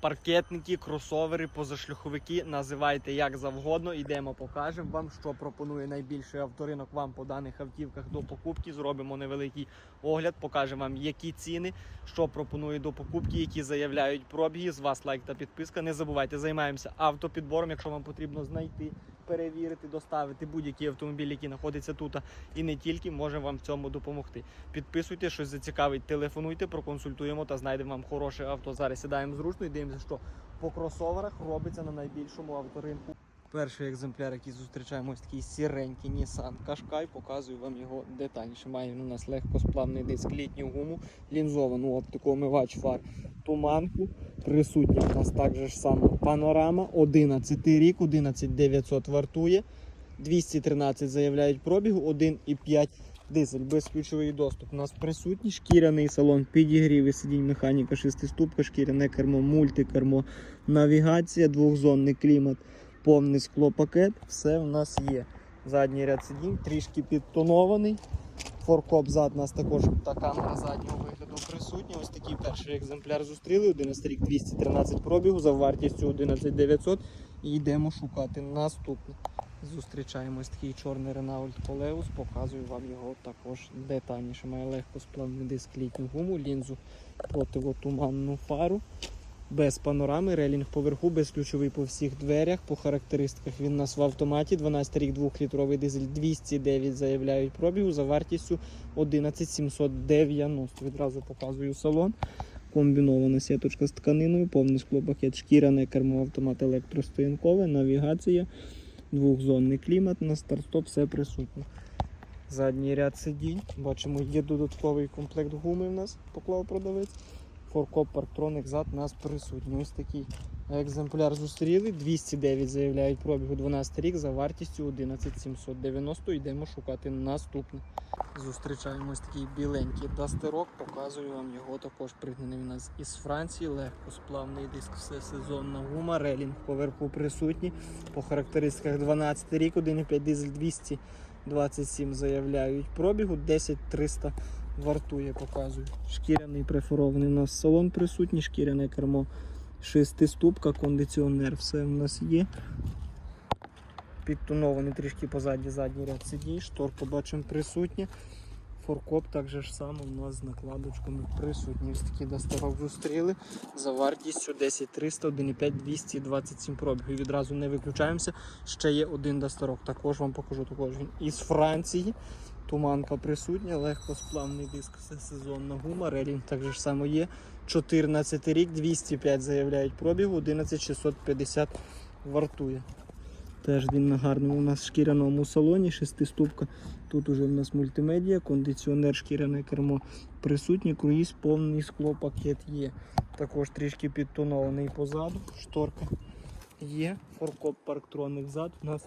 паркетники, кросовери, позашлюховики, називайте як завгодно. Ідемо, покажемо вам, що пропонує найбільший авторинок вам по даних автівках до покупки. Зробимо невеликий огляд, покажемо вам, які ціни, що пропонує до покупки, які заявляють пробіги. З вас лайк та підписка. Не забувайте, займаємося автопідбором. Якщо вам потрібно знайти, перевірити, доставити будь-який автомобіль, який знаходиться тут, і не тільки можемо вам в цьому допомогти. Підписуйте, щось зацікавить, телефонуйте, проконсультуємо та знайдемо вам хороше авто. Зараз сідаємо зручно і дивимося, що по кросоверах робиться на найбільшому авторинку. Перший екземпляр, який зустрічаємо, ось такий сіренький Nissan Qashqai. Показую вам його детальніше. Має у нас легкосплавний диск, літню гуму, лінзовану оптику, омивач фар, туманку. Присутня у нас також ж сама панорама. 11 рік, 11900 вартує. 213 заявляють пробігу, 1,5 дизель, безключовий доступ. У нас присутній шкіряний салон, підігрів сидінь, механіка, шестиступка, шкіряне кермо, мультикермо, навігація, двохзонний клімат, повний склопакет. Все в нас є. Задній ряд сидінь, трішки підтонований. Форкоп зад у нас також та камера заднього вигляду присутня. Ось такий перший екземпляр зустріли. 11 рік 213 пробігу за вартістю 11900. І йдемо шукати наступний. Зустрічаємо ось такий чорний Renault Coleus, показую вам його також детальніше. Має легкосплавний диск літню гуму, лінзу противотуманну фару. Без панорами, релінг поверху, безключовий по всіх дверях. По характеристиках він у нас в автоматі. 12 рік 2-літровий дизель 209 заявляють пробігу за вартістю 11790. Відразу показую салон. Комбінована сіточка з тканиною, повний склопакет, шкіряне кермо, автомат електростоянкове, навігація, двохзонний клімат, на старт-стоп все присутнє. Задній ряд сидінь. Бачимо, є додатковий комплект гуми в нас, поклав продавець. Форкоп Парктроник зад нас присутній. Ось такий екземпляр зустріли. 209 заявляють пробігу 12 рік за вартістю 11790. Йдемо шукати наступний. Зустрічаємо ось такий біленький дастерок. Показую вам його також пригнаний у нас із Франції. Легкосплавний диск, все сезонна гума, релінг поверху присутній. По характеристиках 12 рік, 1,5 дизель 227 заявляють пробігу, 10300 вартує, показую. Шкіряний префорований у нас салон присутній, шкіряне кермо, шестиступка, кондиціонер, все в нас є. Підтонований трішки позаді задній ряд сидінь, шторку бачимо присутня. Форкоп так же ж само у нас з накладочками присутні. Ось такі достарок зустріли за вартістю 10 300, 1,5 227 пробігів. Відразу не виключаємося. Ще є один достарок. Також вам покажу також він із Франції. Туманка присутня, легкосплавний диск, все сезонна гума, релінг так же само є. 14 рік, 205 заявляють пробігу, 11650 вартує. Теж він на гарному у нас шкіряному салоні, шестиступка. Тут уже в нас мультимедіа, кондиціонер, шкіряне кермо присутнє, круїз, повний склопакет є. Також трішки підтонований позаду, шторка є. Форкоп парктроник зад у нас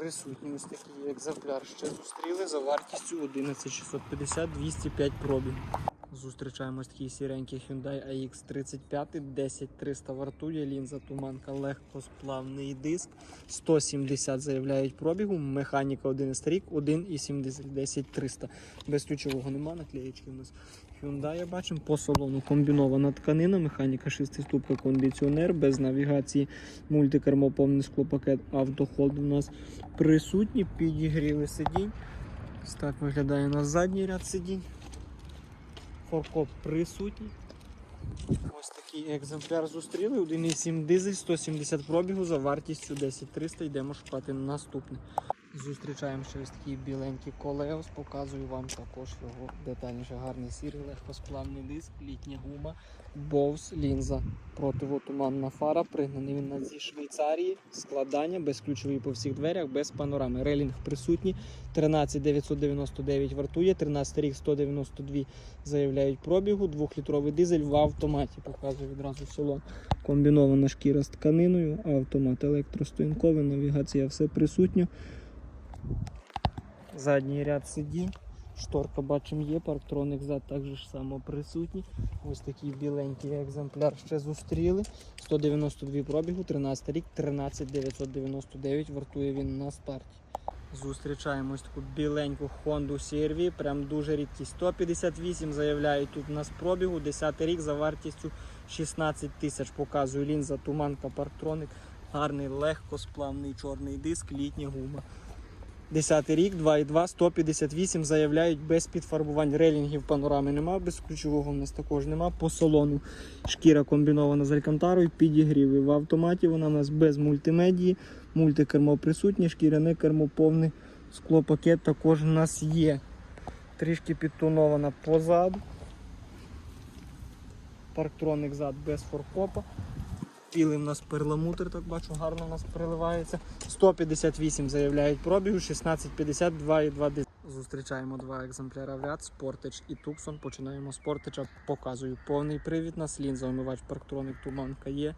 присутній. Ось такий екземпляр ще зустріли за вартістю 11650 205 пробіг. Зустрічаємо ось такий сіренький Hyundai AX35, 10300 вартує, лінза туманка, легкосплавний диск, 170 заявляють пробігу, механіка 11 рік, 1,70, 10300. Без ключового нема, наклеєчки у нас Hyundai бачимо. По салону комбінована тканина, механіка 6-ступка, кондиціонер, без навігації, мультикермо, повний склопакет, автохолд у нас присутні, підігріли сидінь. Так виглядає у нас задній ряд сидінь. Форкоп присутній. Ось такий екземпляр зустріли. 1,7 дизель, 170 пробігу за вартістю 10300. Йдемо шукати наступний. Зустрічаємо ще ось такий біленький колеос, показую вам також його детальніше. Гарний сірий, легкосплавний диск, літня гума, Bose, лінза, противотуманна фара, пригнаний він на зі Швейцарії, складання, безключовий по всіх дверях, без панорами. Релінг присутній, 13999 вартує, 13 рік 192 заявляють пробігу, 2-літровий дизель в автоматі. Показую відразу салон. Комбінована шкіра з тканиною, автомат електростоянковий, навігація, все присутньо. Задній ряд сидінь. Шторка бачимо є, парктроник зад також само присутній. Ось такий біленький екземпляр ще зустріли. 192 пробігу, 13 рік, 13999 вартує він на старті. Зустрічаємо ось таку біленьку Honda CR-V, прям дуже рідкість. 158 заявляють тут у нас пробігу, 10 рік за вартістю 16 тисяч показує лінза, туманка, парктроник. Гарний легкосплавний чорний диск, літня гума. 10 рік, 2,2, 158 заявляють без підфарбувань. Релінгів панорами нема, без ключового в нас також нема. По салону шкіра комбінована з алькантарою, підігріви. В автоматі вона у нас без мультимедії, мультикермо присутнє, шкіряне кермо повне, склопакет також у нас є. Трішки підтонована позаду. Парктроник зад без форкопа. Білий в нас перламутр, так бачу, гарно у нас переливається. 158 заявляють пробігу, 1652 і 2 дизель. Зустрічаємо два екземпляри в ряд, Sportage і Tucson. Починаємо з Sportage, показую повний привід на лінза, омивач парктроник, туманка є.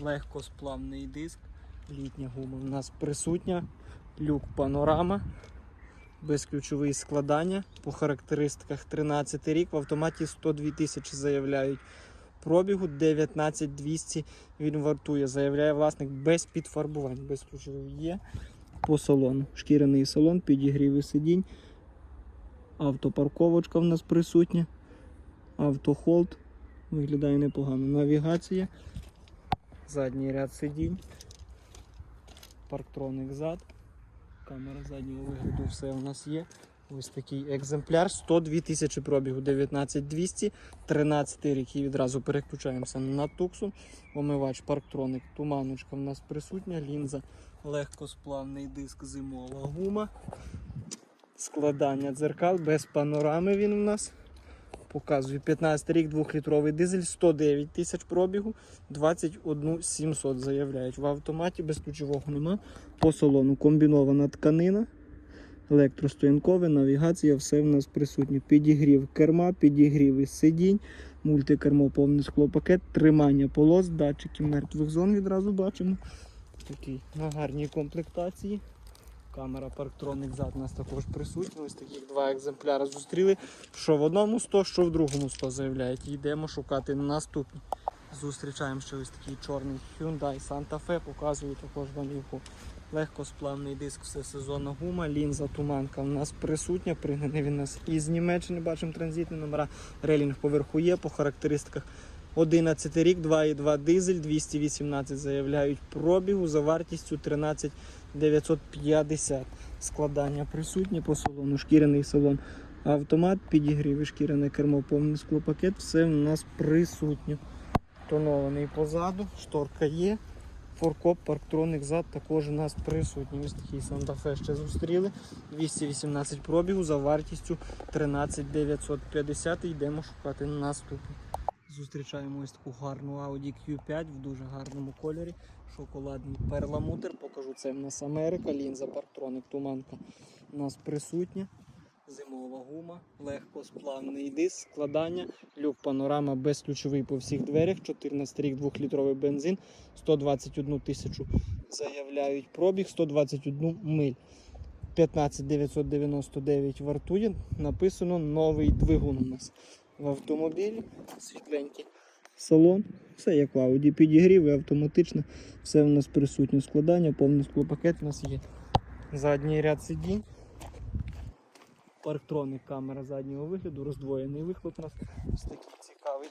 Легкосплавний диск, літня гума в нас присутня, люк панорама, безключовий складання. По характеристиках 13 рік, в автоматі 102 тисячі заявляють пробігу 19200 він вартує, заявляє власник без підфарбувань, без ключових. Є по салону. Шкіряний салон, підігріви сидінь, автопарковочка в нас присутня, автохолд, виглядає непогано. Навігація, задній ряд сидінь, парктроник зад, камера заднього вигляду, все у нас є. Ось такий екземпляр, 102 тисячі пробігу, 19200, 13 рік і відразу переключаємося на туксу. Омивач парктроник, туманочка в нас присутня, лінза, легкосплавний диск, зимова гума. Складання дзеркал без панорами він у нас. Показую 15 рік, 2-літровий дизель, 109 тисяч пробігу, 21 700 заявляють. В автоматі без ключового нема. По салону комбінована тканина електростоянкове, навігація, все в нас присутнє. Підігрів керма, підігрів із сидінь, мультикермо, повний склопакет, тримання полос, датчики мертвих зон відразу бачимо. Такий на гарній комплектації. Камера парктроник зад нас також присутня. Ось таких два екземпляри зустріли. Що в одному 100, що в другому 100 заявляють. Йдемо шукати на наступні. Зустрічаємо ще ось такий чорний Hyundai Santa Fe, показую також вам його легкосплавний диск, все сезонна гума, лінза туманка у нас присутня, пригнаний він нас із Німеччини, бачимо транзитні номера, релінг поверху є по характеристиках. 11 рік, 2,2 дизель, 218 заявляють пробігу за вартістю 13 950. Складання присутнє по салону, шкіряний салон. Автомат, підігрів і шкіряне кермо, повний склопакет, все у нас присутнє. Тонований позаду, шторка є. Форкоп, парктроник зад також у нас присутній. Ось такий Fe ще зустріли. 218 пробігу за вартістю 13 950. Йдемо шукати наступний. Зустрічаємо ось таку гарну Audi Q5 в дуже гарному кольорі. Шоколадний перламутр. Покажу це в нас Америка, лінза, парктроник, туманка у нас присутня. Зимова гума, легкосплавний диск, складання, люк панорама безключовий по всіх дверях, 14 рік 2-літровий бензин, 121 тисячу заявляють пробіг, 121 миль. 15999 вартує. Написано новий двигун у нас в автомобілі. Світленький салон. Все як в Audi. Підігрів і автоматично. Все у нас присутнє складання, повний склопакет у нас є. Задній ряд сидінь. Парктроник камера заднього вигляду, роздвоєний вихлоп у нас ось такий цікавий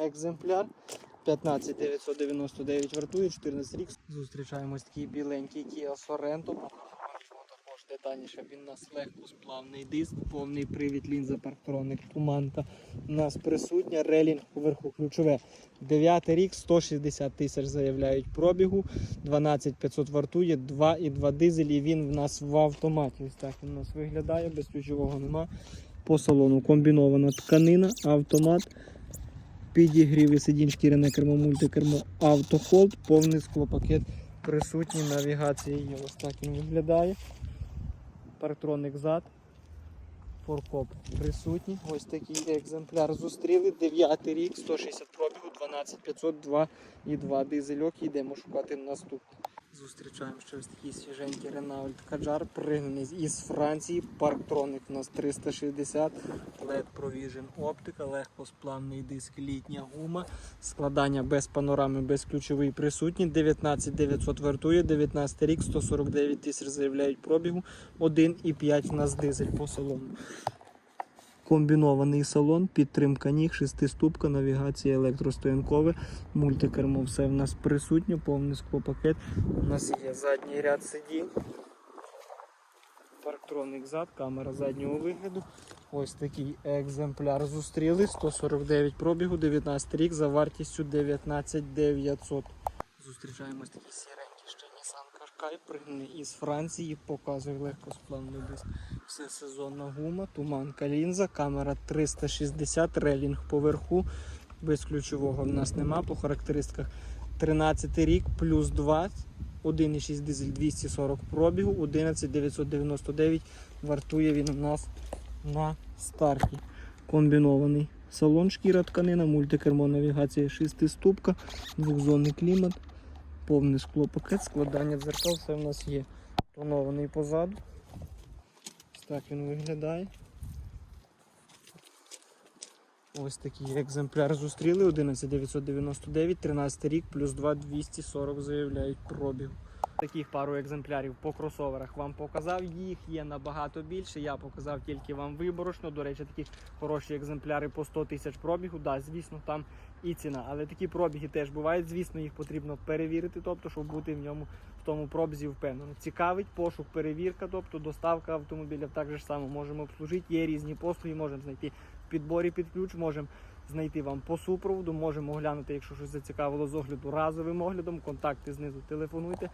екземпляр. 15999 вартує, 14 рік. Зустрічаємось такий біленький Kia Sorento. Детальніше. Він у нас легкосплавний диск, повний привід, лінза, парктроник, туманка. У нас присутня, релінг поверху ключове. 9 рік, 160 тисяч заявляють пробігу, 12500 вартує, 2,2 дизель і він в нас в автоматі. Ось так він у нас виглядає, без ключового нема. По салону комбінована тканина, автомат, підігріви сидінь, шкіряне кермо, мультикермо, автохолд, повний склопакет присутній, навігація є. Ось так він виглядає. Парктроник зад. Форкоп присутній. Ось такий екземпляр зустріли. 9 рік, 160 пробігу, 12502 і 2 дизельок. Йдемо шукати наступний. Зустрічаємо ще ось такий свіженький Renault Kadjar, пригнаний із Франції. Парктроник у нас 360, LED Provision оптика, легкосплавний диск, літня гума, складання без панорами, без ключовий присутні. 19900 вартує, 19 рік, 149 тисяч заявляють пробігу, 1,5 у нас дизель по салону. Комбінований салон, підтримка ніг, шестиступка, навігація електростоянкове, мультикермо, все в нас присутнє, повний склопакет. У нас є задній ряд сидінь. Парктроник зад, камера заднього вигляду. Ось такий екземпляр зустріли. 149 пробігу, 19 рік за вартістю 19 900. Зустрічаємо ось такий сіренький ще Nissan Qashqai, пригнаний із Франції, показує легкосплавний диск. Все сезонна гума, туманка лінза, камера 360, релінг поверху. Без ключового в нас нема. По характеристиках 13 рік, плюс 2, 1,6 дизель 240 пробігу, 11999 вартує він у нас на старті. Комбінований салон, шкіра тканина, мультикермо навігація 6 ступка, двохзонний клімат, повний склопакет, складання дзеркал, все в нас є. Тонований позаду. Так він виглядає. Ось такий екземпляр зустріли 11999, 13 рік, плюс 2 240 заявляють пробіг. Таких пару екземплярів по кросоверах вам показав. Їх є набагато більше. Я показав тільки вам виборочно. До речі, такі хороші екземпляри по 100 тисяч пробігу. Да, звісно, там і ціна. Але такі пробіги теж бувають. Звісно, їх потрібно перевірити, тобто, щоб бути в ньому в тому пробізі впевнено. Цікавить пошук, перевірка, тобто доставка автомобілів так же само можемо обслужити. Є різні послуги, можемо знайти в підборі під ключ, можемо знайти вам по супроводу, можемо оглянути, якщо щось зацікавило з огляду разовим оглядом. Контакти знизу телефонуйте.